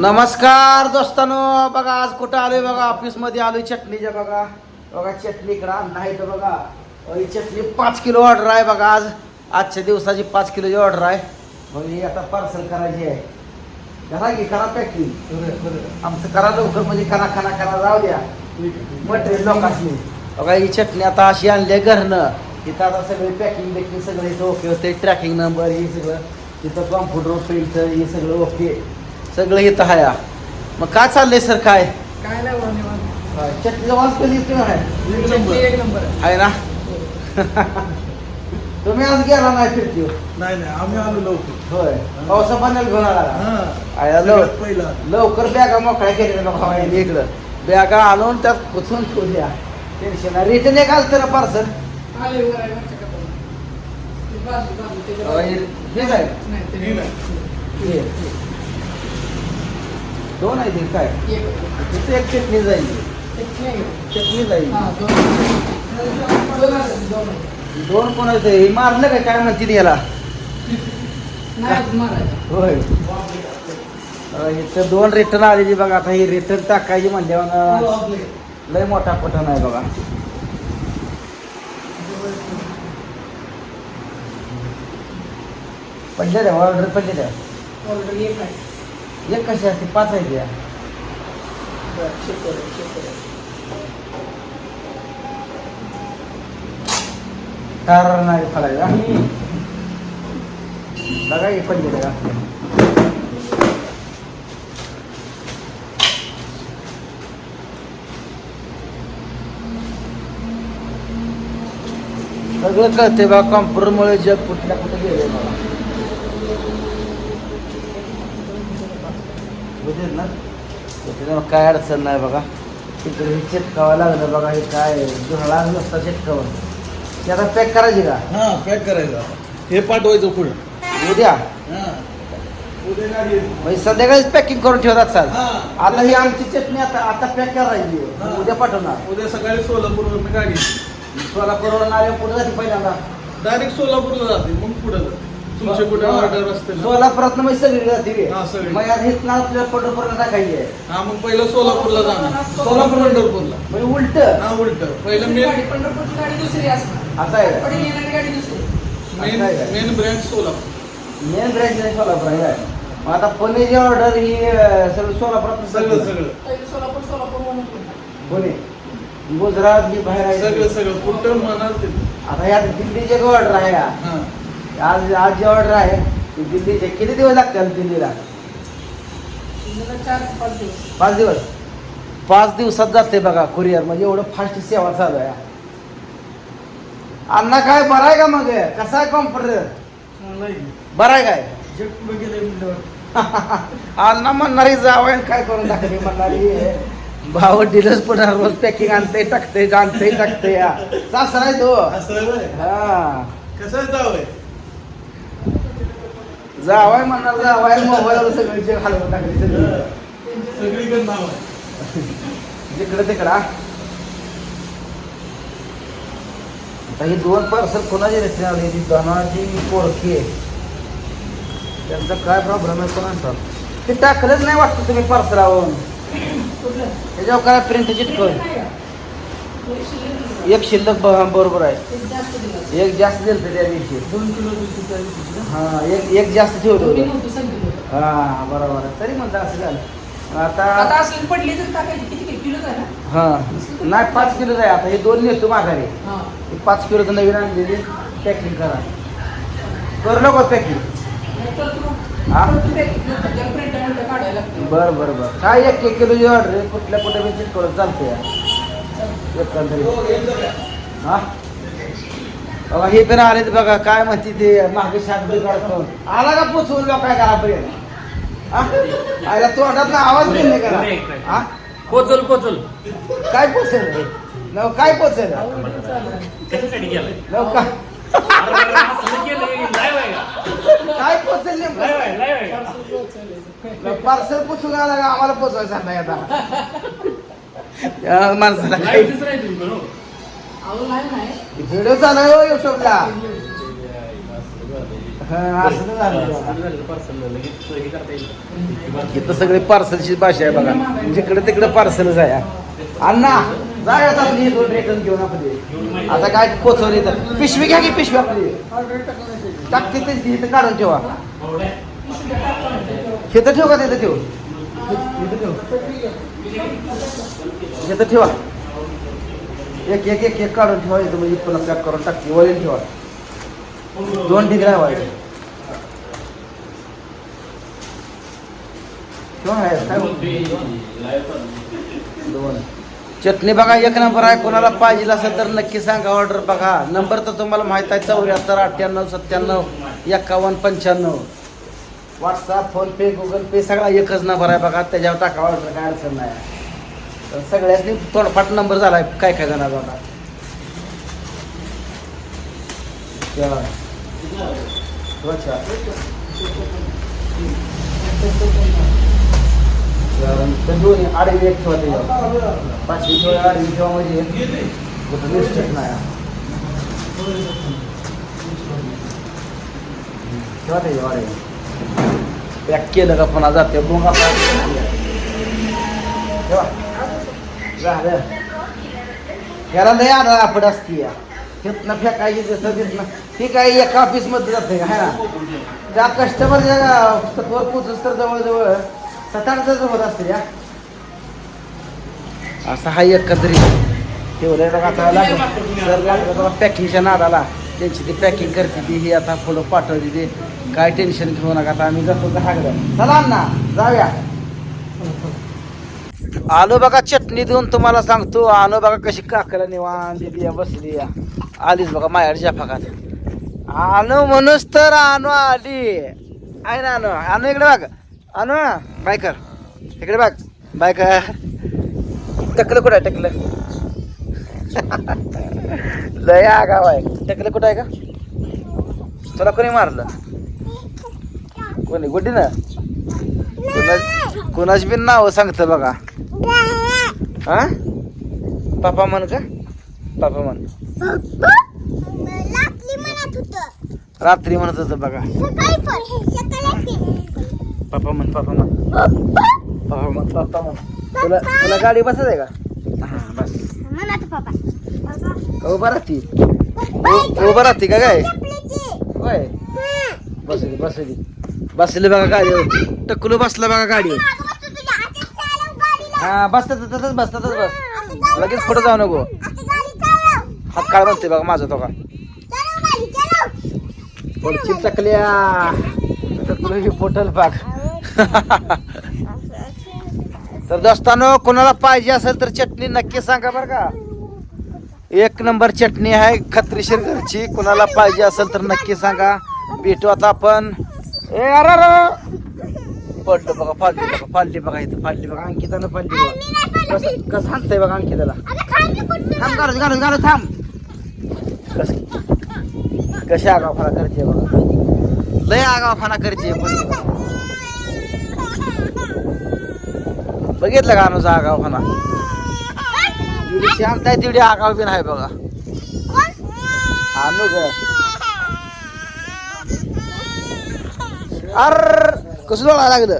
नमस्कार दोस्तानो बघा आज कुठं आलोय बघा ऑफिसमध्ये आलोय चटणीच्या बघा. बघा चटणी इकडं नाही तर बघा. ही चटणी पाच किलो ऑर्डर आहे बघा आज. आजच्या दिवसाची पाच किलोची ऑर्डर आहे. मग ही आता पार्सल करायची आहे. करा की करा पॅकिंग आमचं करा लवकर म्हणजे करा करा करा जाऊ द्या. मटेरियल लोकांनी बघा ही चटणी आता अशी आणली आहे घरनं. इथं आता सगळे पॅकिंग बिकिंग सगळे इथं ओके होते ट्रॅकिंग नंबर हे सगळं. तिथं कॉम्प्युटर प्रिंटचं हे सगळं ओके सगळं इथं आहे हा. मग काय चाललंय सर काय काय नाही बघा निवांत. काय? चटणीचा वास कधी येतो आहे एक नंबर एक नंबर आहे. आहे ना तुम्ही आज गेला नाही फिरती नाही नाही आम्ही आलो लवकर होय पावसा पाण्याला घेऊन आला हा. आया सगळ्यात लव- पहिला लवकर बॅगा मोकळ्या केलेल्या इकडं बॅगा आणून त्यात पुसून ठेवल्या टेन्शन रिटर्न एक आलं तर पार्सल आले वर आहे वरच्या कपाटात. ते बाजू- बाजू त्याच्यावर. हे काय नाही, ते हे नाही. हे. दोन आहे ते काय. तिथे एक चटणी जाईल. चटणी जाईल. हा, दोन. कोणाचं? हे मारलं काय काय म्हणते याला. होय. इथं दोन रिटर्न आलेली बघा. आता ही रिटर्न टाकायची म्हणल्यावर लय मोठा पठण आहे बघा. पडले द्या ऑर्डर पडले द्या Order एक. एक कशी असते? पाच आहे द्या बरं, फळायला बघा पडले द्या सगळं कळते बा कॉम्प्युटरमुळे जग कुठल्या कुठे गेले बघा बुजेल ना त्याच्यामुळे काय अडचण नाही बघा. तिकडे हे चिटकावं लागलं बघा हे काय जुळला नसता चिटकावं ते आता पॅक करायची का? हा पॅक करायचं हे पाठवायचं पुढे. उद्या? हा. म्हणजे संध्याकाळीच पॅकिंग करून ठेवत असाल हा. आता ही आमची चटणी आता आता पॅक करायची. हा. उद्या पाठवणार. उद्या सकाळी सोलापूरवरून गाडी सोलापूरवरून आले पुढे जाते पहिल्यांदा. डायरेक्ट सोलापूरला जाते मग पुढे जाते. तुमचे कुठे. ऑर्डर असते ना सोलापुरात मग सगळी जाते रे. हा, सगळी. मग आता इथनं आपल्याला पंढरपूरला टाकायची आहे हा मग पहिलं सोलापूरला जाणार सोलापूर पंढरपूरला म्हणजे उलट हा उलट पहिलं दुसरी मेन पंढरपूरची गाडी दुसरी असणार. असं आहे येणारी गाडी दुसरी. Main? Main branch Solapur main branch आहे सोलापूर आहे मग आता पनीरची ऑर्डर ही अं, सगळं सोलापुरात सगळं सगळं पहिलं सोलापूर सोलापूर म्हणून. पुणे गुजरात ही बाहेर आहे सगळं सगळं कुठं म्हणाल ते आता या दिल्लीची एक ऑर्डर आहे या. हा आज आज जी ऑर्डर आहे ती दिल्लीचे किती दिवस लागतील दिल्लीला? पाच दिवस. पाच दिवस? पाच दिवसात जाते बघा कुरिअर म्हणजे एवढं फास्ट सेवा चालू आहे. अण्णा काय बरं आहे का मग? कसा आहे कॉम्प्युटर आहे. बरं आहे काय? अण्णा म्हणणारी जावं आणि काय करून टाकली म्हणणारी? भाव डिलर्स पण रोज पॅकिंग आणते टाकते आणते टाकते या सासरा आहे तो. आहे. हा. कसं जावं जावाय म्हणणार जावाय मोबाईलवर सगळी जग हलवून टाकली सगळी. सगळीकडे नाव आहे. जिकडे तिकडा आता ही दोन पार्सल कोणाची रचना लावली ती धनाची कोळकी आहे. त्यांचा काय प्रॉब्लेम आहे कोणाचा? ते टाकलंच नाही वाटतं तुम्ही पार्सलावरून? त्याच्यावर काय प्रिंट का? एक शिल्लक ब- बरोबर आहे. एक जास्त दिलं. होतं त्या दिवशी दोन किलो दूध त्या दिवशी ना. हा एक एक जास्त ठेवलं दोन्ही होतं. नव्हतं, संगीत होतं. हा बरोबर आहे. तरी म्हणता असं झालं. आता आता असली पडली तर टाकायची. किती किती किलोच आहे ना? हा नाही पाच किलोच आहे. आता हे दोन नेतो माघारी. हा. हे पाच किलोचं नवीन आणलेली. पॅकिंग करा. करू नको पॅकिंग. हा? काढायला लागतं. बरं बरं बरं. काय एक एक किलोची ऑर्डर आहे? कुठल्या कुठे मी करून चालते हा? बघा हे पण आले तर बघा काय म्हणते ते मागे शांत काढतो आला का पोचवून लोक काय करा पर्यंत हा? आयला तो ना आवाज नाही करा कोचल कोचल काय पोचेल? नव काय पोचेल? नव काय काय पोचेल पार्सल पोचून आला का? आम्हाला पोचवायचं नाही आता. या माणसाला. व्हिडिओ चालू आहे हो युट्यूबला हा, तर हे इथं सगळे पार्सलची भाषा आहे बघा. जिकडे तिकडे पार्सलच आहे. अण्णा जाऊयात आपली ही दोन रेटन घेऊन आपली आता काय पोचवली तर पिशवी घ्या की पिशवी आपली. टाकते ते इथं काढून ठेवा. इथं ठेव का तिथं ठेव. इथं तर ठेवा. एक एक एक एक काढून ठेवा. इथं म्हणजे पुन्हा पॅक करून टाकते. वळीन ठेवा. दोन ठिकाणी व्हायचे ठेवा आहे, काय दोन. चटणी बघा एक नंबर आहे. कोणाला पाहिजे असेल तर नक्की सांगा ऑर्डर बघा. नंबर तर तुम्हाला माहीत आहे चौऱ्याहत्तर अठ्ठ्याण्णव सत्त्याण्णव एकावन्न पंच्याण्णव. व्हॉट्सअप फोनपे गुगल पे सगळा एकच नंबर आहे बघा. त्याच्यावर टाका ऑर्डर काय अडचण नाही. तर सगळ्यासनी तोडफाट नंबर झाला आहे काय काय जणांचा बघा दोन्ही आडवी एक ठेवा त्याच्यावर पाचशे ठेवा आडवी ठेवा म्हणजे कुठं मिस्टेक नाही. ठेवा त्याच्यावर आडवी पॅक केलं का पुन्हा जाते. मग आपण ठेवा. झालं याला लय आला आपण असते या. तिथनं फेकायची तसं तिथनं. ती काही एका ऑफिसमध्ये जाते हाय ना? त्या कस्टमरच्या वर पोचस तर जवळजवळ सात आठ होत असते या. असा हा एकत्रित ठेवलंय बघा आता. लागलं. सर लागलं बघा पॅकिंगच्या नादाला. त्यांची ती पॅकिंग करते ती ही आता पुढं पाठवते ते. काय टेन्शन घेऊ नका आता आम्ही जातो का हागलं चला ना जाऊया. आलो बघा चटणी देऊन तुम्हाला सांगतो. आलो बघा कशी काकला निवांत दिली या बसली या. आलीच बघा माहेरच्या फकात आणू म्हणूस तर आणू आली. आहे ना आणू आणू इकडे बघ. आणू बायकर. इकडे बघ. बायकर. टकलं कुठं आहे? टकलं. लय आगाव आहे. टेकलं कुठं आहे का? तुला कोणी मारलं? कोणी? कुठे ना कुणा कुणाच बी नाव सांगतं बघा. हा? पापा म्हण का? पापा म्हण. रात्री म्हणत होतं बघा. पापा म्हण पापा म्हण. पापा म्हण पापा म्हण. तुला तुला गाडी बसत आहे का? हा बस. उभा राहती? उ- उभा राहती का काय? होय. बसली बसली. बसली बघा गाडी. टकलू बसला बघा गाडी. हा बसतात तसंच बस बस. लगेच पुढे जाऊ नको. हात काळ म्हणते बघा माझा तो का. पुढची चकल्या. टकलू पोटल पाक तर दोस्तानो कोणाला पाहिजे असेल तर चटणी नक्की सांगा बरं का. एक नंबर चटणी आहे खत्रीशीर घरची. कोणाला पाहिजे असेल तर नक्की सांगा. भेटू आता आपण. ए अरे पडलो बघा फाडली बघा फाडली बघा इथं फाडली बघा. अंकितानं फाडली बघा. कसं कसं हाणतंय बघा अंकिताला. थांब घालून घालून घालून थांब. कस कशी आगावफाना करते बघा. लय आगावफाना करते पण. बघितलं का अनुजा आगावफाना जेवढी शांत आहे तेवढी आगाव बी नाही बघा. आणू ग अर कसं लागलं?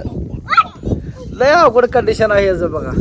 लय अवघड कंडिशन आहे याचं बघा.